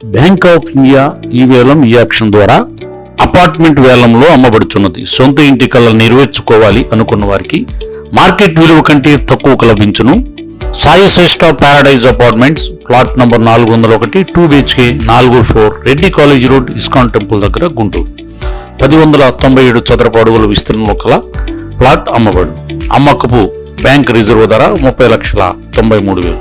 Bank of India ఈ వేలం ఈ యాక్షన్ ద్వారా అపార్ట్మెంట్ వేలంలో అమ్మబడుచున్నది. సొంత ఇంటి కళ నెరవేర్చుకోవాలి అనుకున్న వారికి మార్కెట్ విలువ కంటే తక్కువకు లభించును Sai Shreshta apartments plot number నాలుగు వందల ఒకటి టూ బిహెచ్కే నాలుగు four Reddy college road ISKCON temple దగ్గర గుంటూరు. పది వందల తొంభై ఏడు చదరపు అడుగుల విస్తీర్ణంలో కల ప్లాట్ అమ్మబడు అమ్మకపు బ్యాంక్ రిజర్వ్ ధర ముప్పై లక్షల తొంభై మూడు వేలు.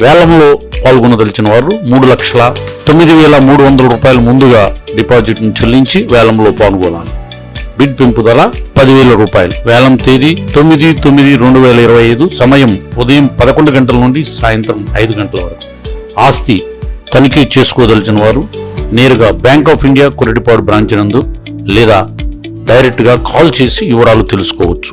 వేలంలో పాల్గొనదలిచిన వారు మూడు లక్షల తొమ్మిది వేల మూడు వందల రూపాయలు ముందుగా డిపాజిట్ను చెల్లించి వేలంలో పాల్గొనాలి. బిడ్ పెంపుదల పదివేల రూపాయలు. వేలం తేదీ తొమ్మిది తొమ్మిది రెండు వేల ఇరవై ఐదు సమయం ఉదయం పదకొండు గంటల నుండి సాయంత్రం ఐదు గంటల వరకు. ఆస్తి తనిఖీ చేసుకోదలిచిన వారు నేరుగా bank of India Koratipadu branch నందు లేదా డైరెక్ట్గా కాల్ చేసి వివరాలు తెలుసుకోవచ్చు.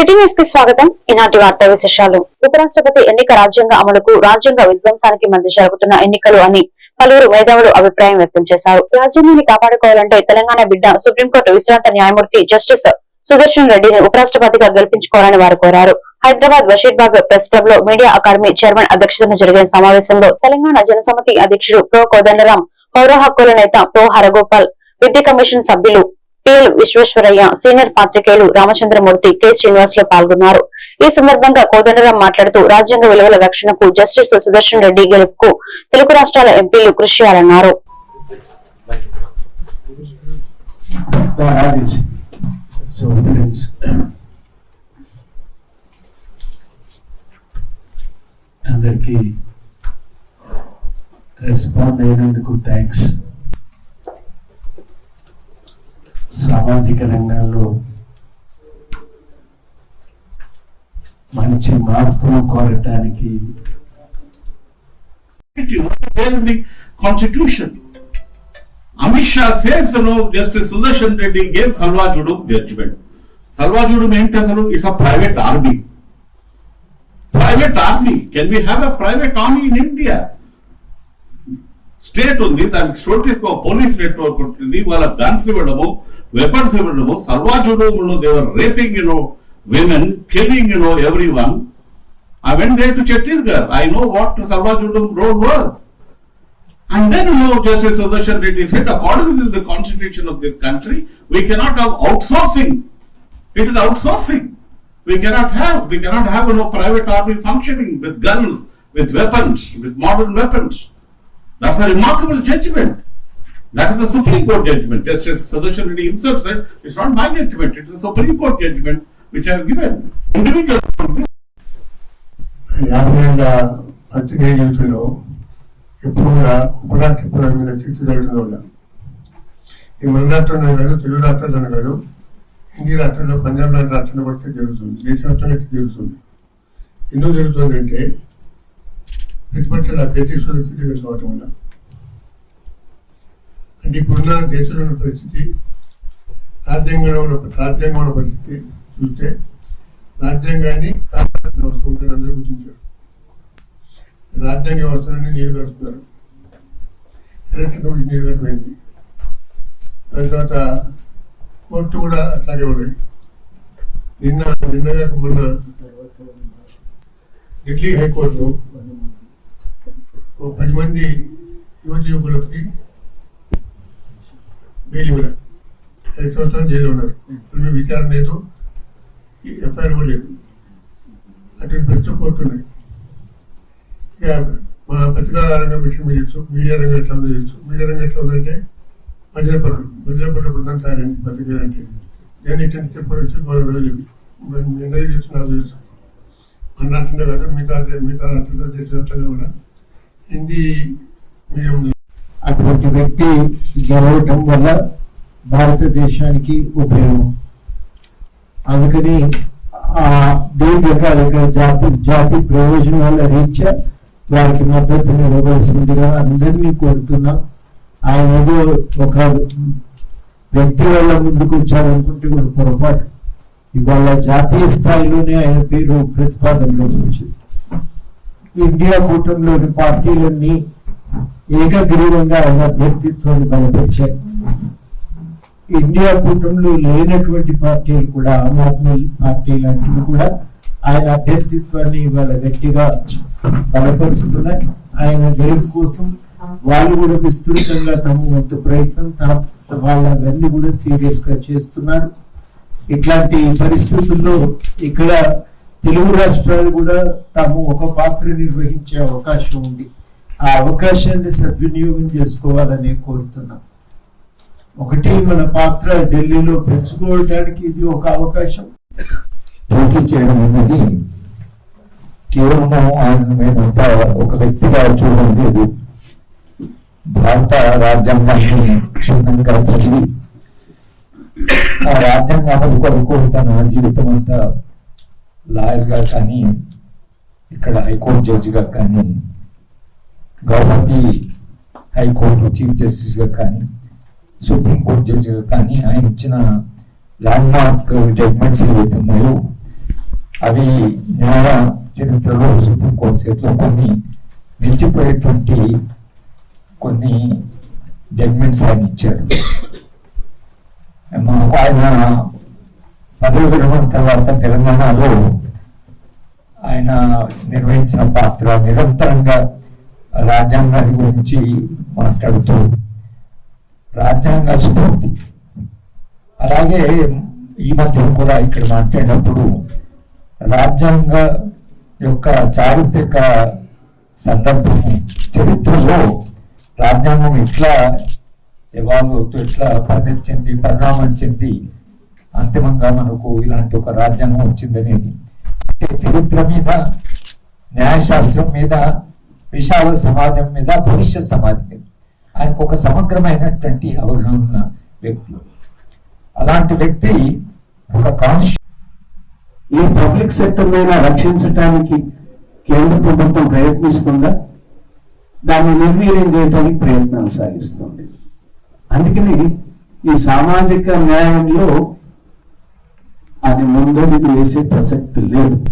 సిటీ న్యూస్కి స్వాగతం. ఈనాటి వార్తా విశేషాలు. ఉపరాష్ట్రపతి ఎన్నిక రాజ్యాంగ అమలుకు రాజ్యాంగ విధ్వంసానికి మధ్య జరుగుతున్న ఎన్నికలు అని పలువురు మేధావులు అభిప్రాయం వ్యక్తం చేశారు. రాజ్యాంగాన్ని కాపాడుకోవాలంటే తెలంగాణ బిడ్డ సుప్రీంకోర్టు విశ్రాంత న్యాయమూర్తి జస్టిస్ సుదర్శన్ రెడ్డిని ఉపరాష్ట్రపతిగా గెలిపించుకోవాలని వారు కోరారు. హైదరాబాద్ బషీర్బాగ్ ప్రెస్ క్లబ్లో మీడియా అకాడమీ చైర్మన్ అధ్యక్షతన జరిగిన సమావేశంలో తెలంగాణ జనసమితి అధ్యక్షుడు ప్రో కోదండరాం పౌర హక్కుల నేత ప్రో హరగోపాల్ విద్య కమిషన్ సభ్యులు పిఎల్ విశ్వేశ్వరయ్య సీనియర్ పాత్రికేయులు రామచంద్రమూర్తి కె. శ్రీనివాస్లో పాల్గొన్నారు. ఈ సందర్భంగా కోదండరాం మాట్లాడుతూ రాజ్యాంగ విలువల రక్షణకు జస్టిస్ సుదర్శన్ రెడ్డి గెలుపుకు తెలుగు రాష్ట్రాల ఎంపీలు కృషి చేయాలన్నారు. అందరికి రెస్పాండ్ అయినందుకు థ్యాంక్స్ సామాజిక రంగంలో మంచి మార్పులు కోరటానికి there in the constitution. Amit Shah says, you know, Justice Sudarshan Reddy gave Salva Judum judgment. Salva Judum ఏంటి అసలు it's a private army private army can we have a private army in India state ఉంది దానికి Stott police network ఉంటుంది వాళ్ళ guns ఇవ్వడము weapons, you know, Sarvajudo, you know, they were raping, you know, women, killing, you know, everyone. I went there to Chhattisgarh. I know what Sarvajudam road was. And then, you know, Justice Sudarshan Reddy said, according to the constitution of this country, we cannot have outsourcing. It is outsourcing. We cannot have, we cannot have, you know, private army functioning with guns, with weapons, with modern weapons. That's a remarkable judgment. That is the Supreme Court judgment. Justice Sudarshan Reddy himself said, it's not my judgment, it's the Supreme Court judgment which I have given. Individual యాభై ఏళ్ళ జీవితంలో ఎప్పుడు కూడా ఉపరాష్ట్రపతి మీద చర్చ జరగడం వల్ల ఈ మన రాష్ట్రంలో కాదు తెలుగు రాష్ట్రాల్లో కాదు హిందీ రాష్ట్రంలో పంజాబ్ లాంటి రాష్ట్రంలో కూడా చర్చ జరుగుతుంది. దేశవ్యాప్తంగా చర్చ జరుగుతుంది. ఎందుకు జరుగుతుంది అంటే ప్రతిపక్షాల అభ్యర్థి సురక్షిత కావటం వల్ల అంటే ఇప్పుడున్న దేశంలో ఉన్న పరిస్థితి రాజ్యాంగంలో ఉన్న రాజ్యాంగం ఉన్న పరిస్థితి చూస్తే రాజ్యాంగాన్ని కాపాడాల్సిన అవసరం ఉందని అందరూ గుర్తించారు. రాజ్యాంగ వ్యవస్థలన్నీ నీరు కడుతున్నారు ఎలక్ట్రిక్ కమిషన్ నీరు కట్టిపోయింది దాని తర్వాత కోర్టు కూడా అట్లాగే ఉన్నాయి నిన్న నిన్నగాక మొన్న ఢిల్లీ హైకోర్టు ఓ పది మంది యువతి యువకులకి బెయిల్ ఇవ్వలేదు. ఐదు సంవత్సరాలు జైల్లో ఉన్నారు. మేము విచారణ లేదు. ఎఫ్ఐఆర్ కూడా లేదు. అటువంటి ప్రతి కోర్టు ఉన్నాయి. ఇక మా పత్రికా రంగం విషయం మీరు తెలుసు మీడియా రంగం ఎట్లా ఉందో తెలుసు మీడియా రంగం ఎట్లా ఉందంటే భద్రపరులు భద్రపరుల బృందం తయారైంది పత్రికలు అంటే నేను ఇటువంటి చెప్పడం వచ్చి గొడవ లేదు మీ తెలుసు నాకు తెలుసు. మన కాదు మిగతా మిగతా రాష్ట్రంలో దేశవ్యాప్తంగా కూడా. హిందీ మీడియం అటువంటి వ్యక్తి గెలవటం వల్ల భారతదేశానికి ఉపయోగం. అందుకని ఆ దీర్ఘకాలిక జాతి జాతి ప్రయోజనాల రీత్యా వారికి మద్దతుని ఇవ్వవలసిందిగా అందరినీ కోరుతున్నాం. ఆయన ఏదో ఒక వ్యక్తి వల్ల ముందుకు వచ్చారనుకుంటే కూడా పొరపాటు. ఇవాళ జాతీయ స్థాయిలోనే ఆయన పేరు ప్రతిపాదనలోకి వచ్చింది. ఇండియా కూటమిలోని పార్టీలన్నీ ఏకగ్రీవంగా ఆయన వ్యక్తిత్వాన్ని బలపరిచారు ఇండియా కూటమిలో లేనటువంటి పార్టీలు కూడా ఆమ్ ఆద్మీ పార్టీ లాంటివి కూడా ఆయన అభ్యర్థిత్వాన్ని ఇవాళ గట్టిగా బలపరుస్తున్నాయి. ఆయన గెలుపు కోసం వాళ్ళు కూడా విస్తృతంగా తమ వంతు ప్రయత్నం వాళ్ళ అవన్నీ కూడా సీరియస్గా చేస్తున్నారు. ఇట్లాంటి పరిస్థితుల్లో ఇక్కడ తెలుగు రాష్ట్రాలు కూడా తాము ఒక పాత్ర నిర్వహించే అవకాశం ఉంది. ఆ అవకాశాన్ని సద్వినియోగం చేసుకోవాలని కోరుతున్నాం. ఒకటి మన పాత్ర ఢిల్లీలో పెంచుకోవడానికి ఇది ఒక అవకాశం. పోటీ చేయడం అనేది కేవలం ఆయన మేమంతా ఒక వ్యక్తిగా చూడడం లేదు. భారత రాజ్యాంగాన్ని క్షుణ్ణంగా చదివి ఆ రాజ్యాంగాన్ని అమలు కొరకు తన జీవితం అంతా లాయర్గా కానీ ఇక్కడ హైకోర్టు జడ్జిగా కానీ గౌహతి హైకోర్టు చీఫ్ జస్టిస్గా కానీ సుప్రీంకోర్టు జడ్జిగా కానీ ఆయన ఇచ్చిన ల్యాండ్ మార్క్ జడ్మెంట్స్ ఏవైతే ఉన్నాయో అవి న్యాయ చరిత్రలో సుప్రీంకోర్టు చేతిలో కొన్ని నిలిచిపోయేటువంటి కొన్ని జడ్మెంట్స్ ఆయన ఇచ్చారు. మాకు ఆయన పదవి విరమణ తర్వాత తెలంగాణలో ఆయన నిర్వహించిన పాత్ర నిరంతరంగా రాజ్యాంగాన్ని గురించి మాట్లాడుతూ రాజ్యాంగ స్ఫూర్తి. అలాగే ఈ మధ్య కూడా ఇక్కడ మాట్లాడినప్పుడు రాజ్యాంగ యొక్క చారిత్రక సందర్భము చరిత్రలో రాజ్యాంగం ఎట్లా ఎవాల్వ్ అవుతూ ఎట్లా పరిణతి పరిణామం చెంది అంతిమంగా మనకు ఇలాంటి ఒక రాజ్యాంగం వచ్చిందనేది. అంటే చరిత్ర మీద న్యాయశాస్త్రం మీద విశాల సమాజం మీద భవిష్యత్ సమాజం మీద. ఆయనకు ఒక సమగ్రమైనటువంటి అవగాహన ఉన్న వ్యక్తి అలాంటి వ్యక్తి ఒక కాన్షియస్ ఈ పబ్లిక్ సెక్టర్ మీద రక్షించడానికి కేంద్ర ప్రభుత్వం ప్రయత్నిస్తుందా? దాన్ని నిర్వీర్యం చేయడానికి ప్రయత్నాలు సాగిస్తుంది. అందుకని ఈ సామాజిక న్యాయంలో అది ముందడుగు వేసే ప్రసక్తి లేదు.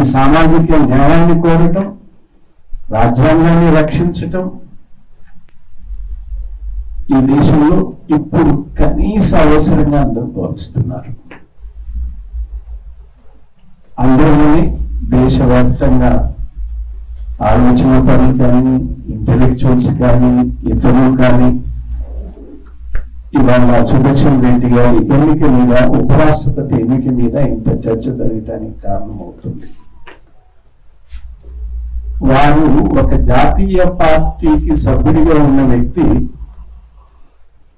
ఈ సామాజిక న్యాయాన్ని కోరటం రాజ్యాంగాన్ని రక్షించటం ఈ దేశంలో ఇప్పుడు కనీస అవసరంగా అందరూ భావిస్తున్నారు. అందులోనే దేశవ్యాప్తంగా ఆలోచన పనులు కానీ ఇంటలెక్చువల్స్ కానీ ఇతరులు కానీ ఇవాళ సుదర్శన్ రెడ్డి గారి ఎన్నిక మీద ఉపరాష్ట్రపతి ఎన్నిక మీద ఇంత చర్చ జరగటానికి కారణమవుతుంది. వారు ఒక జాతీయ పార్టీకి సభ్యుడిగా ఉన్న వ్యక్తి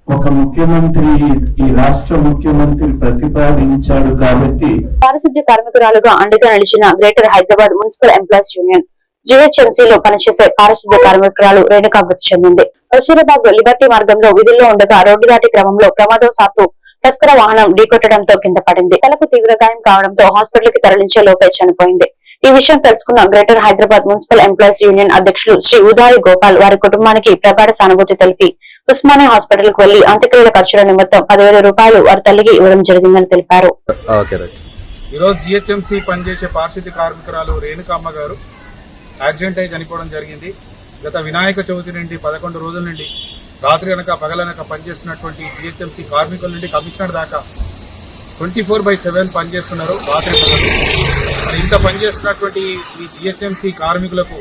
ఒక ముఖ్యమంత్రి ఈ రాష్ట్ర ముఖ్యమంత్రి ప్రతిపాదించాడు కాబట్టి పారిశుద్ధ్య కార్మికురాలుగా అండగా నిలిచిన greater Hyderabad municipal employees union జిహెచ్ఎంసీలో పనిచేసే పారిశుద్ధ్య కార్మికురాలు రేణుకా మృతి చెందింది. బషీరాబాద్ లిబర్టీ మార్గంలో విధుల్లో ఉండగా రోడ్డు దాటి క్రమంలో ప్రమాదవశాత్తు తస్కర వాహనం ఢీకొట్టడంతో కింద పడింది. తలకు తీవ్ర గాయం కావడంతో హాస్పిటల్కి తరలించే లోపే చనిపోయింది. ఈ విషయం తెలుసుకున్న greater Hyderabad municipal employees union అధ్యక్షులు శ్రీ ఉదారి గోపాల్ వారి కుటుంబానికి ప్రగాఢ సానుభూతి తెలిపి ఉస్మానియా హాస్పిటల్కు వెళ్ళి అంత్యక్రియల ఖర్చుల నిమిత్తం పదివేల రూపాయలు వారి తల్లికి ఇవ్వడం జరిగిందని తెలిపారు. Okay right. ఈరోజు జిహెచ్ఎంసీ పనిచేసే పారిశుద్ధ్య కార్మికురాలు రేణుకామ్మ గారు యాక్సిడెంట్ అయి చనిపోవడం జరిగింది. గత వినాయక చవితి నుండి పదకొండు రోజుల నుండి రాత్రి అనక పగలనక పనిచేస్తున్నటువంటి జిహెచ్ఎంసీ కార్మికుల నుండి కమిషనర్ దాకా ట్వంటీ ఫోర్ బై సెవెన్ పనిచేస్తున్నారు. రాత్రి ఇంత పనిచేస్తున్నటువంటి ఈ జిహెచ్ఎంసీ కార్మికులకు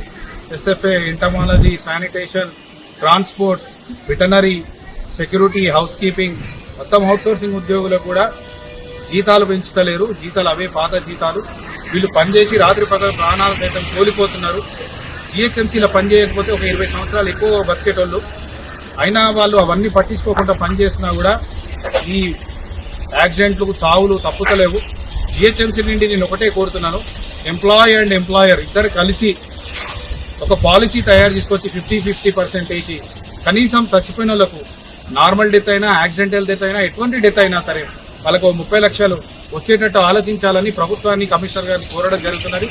SFA entomology sanitation transport veterinary security house keeping మొత్తం అవుట్సోర్సింగ్ ఉద్యోగులకు కూడా జీతాలు పెంచుతలేరు. జీతాలు అవే పాత జీతాలు. వీళ్ళు పనిచేసి రాత్రి పగలు ప్రాణాలు సైతం కోల్పోతున్నారు. జిహెచ్ఎంసీలో పనిచేయకపోతే ఒక ఇరవై సంవత్సరాలు ఎక్కువ బతికేటోళ్ళు. అయినా వాళ్ళు అవన్నీ పట్టించుకోకుండా పనిచేసినా కూడా ఈ యాక్సిడెంట్లు చావులు తప్పుతలేవు. జిహెచ్ఎంసీ నుండి నేను ఒకటే కోరుతున్నాను. ఎంప్లాయ్ అండ్ ఎంప్లాయర్ ఇద్దరు కలిసి ఒక పాలసీ తయారు చేసుకొచ్చి ఫిఫ్టీ ఫిఫ్టీ పర్సెంటేజ్. కనీసం చచ్చిపోయిన వాళ్ళకు నార్మల్ డెత్ అయినా యాక్సిడెంటల్ డెత్ అయినా ఎటువంటి డెత్ అయినా సరే వాళ్ళకు ముప్పై లక్షలు వచ్చేటట్టు ఆలోచించాలని ప్రభుత్వాన్ని కమిషనర్ గారిని కోరడం జరుగుతున్నది.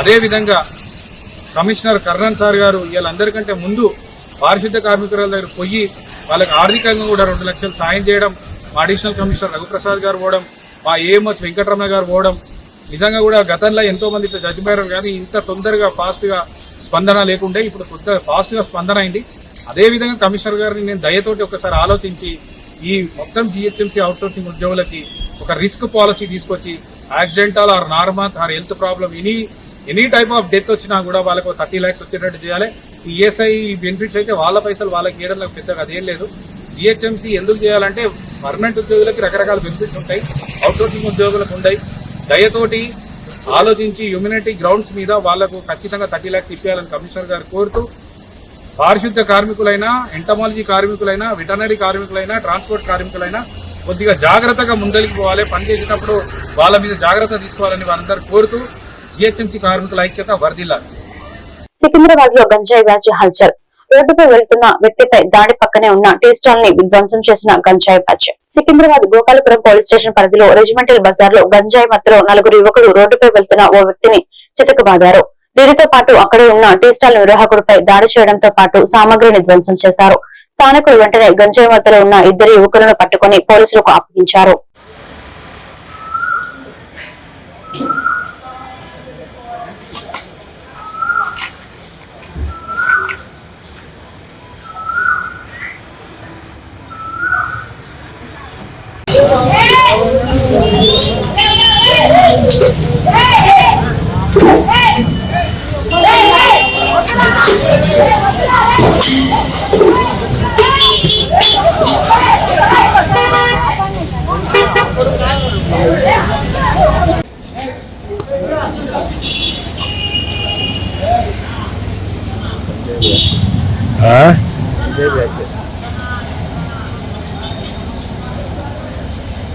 అదేవిధంగా కమిషనర్ కర్ణన్ సార్ గారు వీళ్ళందరికంటే ముందు పారిశుద్ధ కార్మికుల దగ్గర పోయి వాళ్ళకి ఆర్థికంగా కూడా రెండు లక్షలు సాయం చేయడం మా అడిషనల్ కమిషనర్ రఘుప్రసాద్ గారు పోవడం మా ఏఎంఎస్ వెంకటరమణ గారు పోవడం. నిజంగా కూడా గతంలో ఎంతో మంది ఇట్లా కానీ ఇంత తొందరగా ఫాస్ట్గా స్పందన లేకుండే ఇప్పుడు కొద్దిగా ఫాస్ట్గా స్పందన అయింది. అదే విధంగా కమిషనర్ గారిని నేను దయతోటి ఒకసారి ఆలోచించి ఈ మొత్తం జిహెచ్ఎంసీ అవుట్సోర్సింగ్ ఉద్యోగులకి ఒక రిస్క్ పాలసీ తీసుకొచ్చి accidental or normal or health problem any any type of death వచ్చినా కూడా వాళ్ళకు థర్టీ ల్యాక్స్ వచ్చేటట్టు చేయాలి. ఈ ఈఎస్ఐ బెనిఫిట్స్ అయితే వాళ్ళ పైసలు వాళ్ళకి ఇవ్వడంలో పెద్దగా అదేం లేదు. జిహెచ్ఎంసీ ఎందుకు చేయాలంటే పర్మనెంట్ ఉద్యోగులకి రకరకాల బెనిఫిట్స్ ఉంటాయి. అవుట్సోర్సింగ్ ఉద్యోగులకు ఉంటాయి. దయతోటి ఆలోచించి హ్యూమినిటీ గ్రౌండ్స్ మీద వాళ్ళకు ఖచ్చితంగా థర్టీ ల్యాక్స్ ఇప్పించాలని కమిషనర్ గారు కోరుతూ పారిశుద్ధ్య కార్మికులైనా ఎంటమాలజీ కార్మికులైనా వెటనరీ కార్మికులైనా ట్రాన్స్పోర్ట్ కార్మికులైనా కొద్దిగా జాగ్రత్తగా ముందరికి పోవాలి. పనిచేసేటప్పుడు వాళ్ళ మీద జాగ్రత్త తీసుకోవాలని వారందరూ కోరుతూ జిహెచ్ఎంసీ కార్మికుల ఐక్యత వర్ధిల్లాలి. సికింద్రాబాద్లో గంజాయి వ్యాధి హల్చల్. రోడ్డుపై వెళ్తున్న వ్యక్తిపై దాడి పక్కనే ఉన్న టీ స్టాల్ని విధ్వంసం చేసిన గంజాయి batch. Secunderabad Gopalapuram police station పరిధిలో రెజిమెంటల్ బజార్లో గంజాయి మత్తులో నలుగురు యువకులు రోడ్డుపై వెళ్తున్న ఓ వ్యక్తిని చితకబాదారు దీనితో పాటు అక్కడే ఉన్న టీ స్టాల్ నిర్వాహకుడిపై దాడి చేయడంతో పాటు సామగ్రిని ధ్వంసం చేశారు. స్థానికులు వెంటనే గంజాయి మత్తులో ఉన్న ఇద్దరు యువకులను పట్టుకుని పోలీసులకు అప్పగించారు.